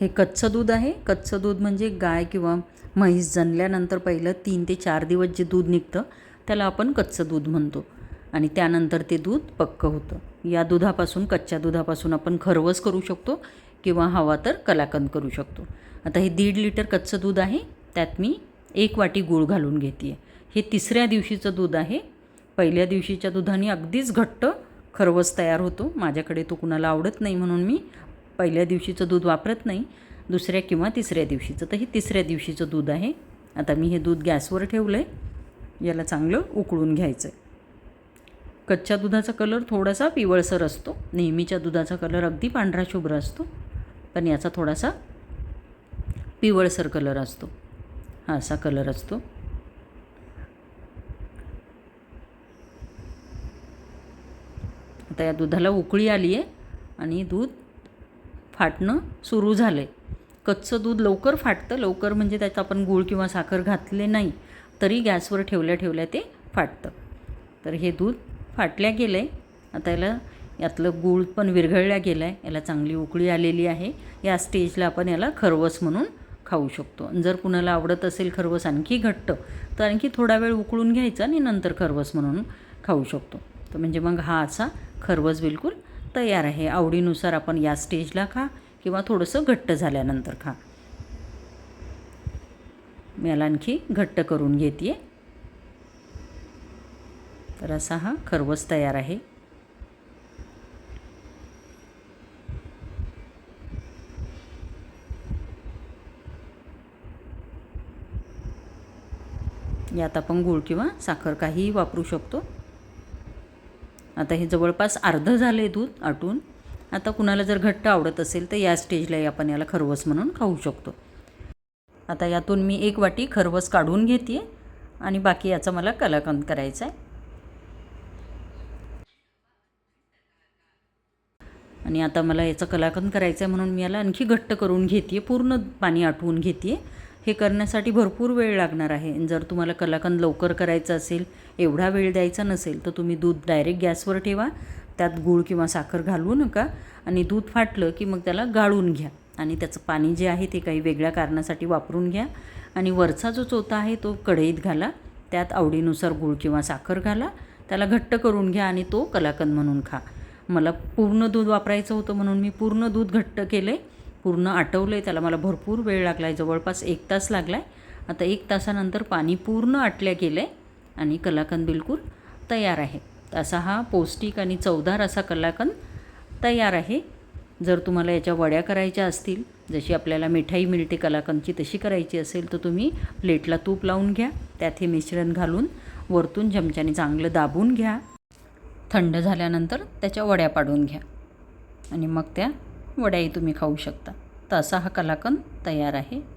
हे कच्चं दूध आहे. कच्चं दूध म्हणजे गाय किंवा म्हैस जणल्यानंतर पहिलं तीन ते चार दिवस जे दूध निघतं त्याला आपण कच्चं दूध म्हणतो. आणि त्यानंतर ते दूध पक्कं होतं. या दुधापासून कच्च्या दुधापासून आपण खरवस करू शकतो किंवा हवा तर कलाकंद करू शकतो. आता हे दीड लिटर कच्चं दूध आहे. त्यात मी एक वाटी गूळ घालून घेते आहे हे तिसऱ्या दिवशीचं दूध आहे. पहिल्या दिवशीच्या दुधाने अगदीच घट्ट खरवस तयार होतो. माझ्याकडे तो कुणाला आवडत नाही म्हणून मी पहिल्या दिवशीचं दूध वापरत नाही दुसऱ्या किंवा तिसऱ्या दिवशीचं. तर हे तिसऱ्या दिवशीचं दूध आहे. आता मी हे दूध गॅसवर ठेवलं आहे याला चांगलं उकळून घ्यायचं आहे कच्च्या दुधाचा कलर थोडासा पिवळसर असतो. नेहमीच्या दुधाचा कलर अगदी पांढरा शुभ्र असतो. पण याचा थोडासा पिवळसर कलर असतो. हा असा कलर असतो. आता या दुधाला उकळी आली आहे आणि दूध फाटणं सुरू झालं आहे कच्चं दूध लवकर फाटतं लवकर म्हणजे त्यात आपण गूळ किंवा साखर घातले नाही तरी गॅसवर ठेवल्या ठेवल्या ते फाटतं. तर हे दूध फाटल्या गेलं आहे आता याला यातलं गूळ पण विरघळल्या गेलं आहे याला चांगली उकळी आलेली आहे. या स्टेजला आपण याला खरवस म्हणून खाऊ शकतो. जर कुणाला आवडत असेल खरवस आणखी घट्ट तर आणखी थोडा वेळ उकळून घ्यायचा आणि नंतर खरवस म्हणून खाऊ शकतो. तर म्हणजे मग हा असा खरवस बिलकुल तयार आहे. आवडीनुसार आपण या स्टेजला खा किंवा थोडंसं घट्ट झाल्यानंतर खा. मी याला आणखी घट्ट करून घेते तर असा हा खरवस तयार आहे. यात आपण गूळ किंवा साखर काहीही वापरू शकतो. आता हे जवळपास अर्धं झालं आहे दूध आटून. आता कुणाला जर घट्ट आवडत असेल तर या स्टेजलाही आपण याला खरवस म्हणून खाऊ शकतो. आता यातून मी एक वाटी खरवस काढून घेते आणि बाकी याचा मला कलाकंद करायचा आहे. आणि आता मला याचं कलाकंद करायचं आहे म्हणून मी याला आणखी घट्ट करून घेते पूर्ण पाणी आटवून घेते हे करण्यासाठी भरपूर वेळ लागणार आहे. जर तुम्हाला कलाकंद लवकर करायचं असेल एवढा वेळ द्यायचा नसेल तर तुम्ही दूध डायरेक्ट गॅसवर ठेवा. त्यात गूळ किंवा साखर घालवू नका आणि दूध फाटलं की मग त्याला गाळून घ्या. आणि त्याचं पाणी जे आहे ते काही वेगळ्या कारणासाठी वापरून घ्या. आणि वरचा जो चोथा आहे तो कढईत घाला. त्यात आवडीनुसार गूळ किंवा साखर घाला. त्याला घट्ट करून घ्या आणि तो कलाकंद म्हणून खा. मला पूर्ण दूध वापरायचं होतं म्हणून मी पूर्ण दूध घट्ट केलं आहे पूर्ण आटवलं आहे त्याला मला भरपूर वेळ लागला आहे जवळपास एक तास लागला आहे आता एक तासानंतर पाणी पूर्ण आटल्या गेलं आहे आणि कलाकंद बिलकुल तयार आहे. असा हा पौष्टिक आणि चवदार असा कलाकंद तयार आहे. जर तुम्हाला याच्या वड्या करायच्या असतील जशी आपल्याला मिठाई मिळते कलाकंदची तशी करायची असेल तर तुम्ही प्लेटला तूप लावून घ्या त्यात हे मिश्रण घालून वरतून चमच्याने चांगलं दाबून घ्या. थंड झाल्यानंतर त्याच्या वड्या पाडून घ्या. आणि मग त्या वड्याही तुम्ही खाऊ शकता. तर असा हा कलाकंद तयार आहे.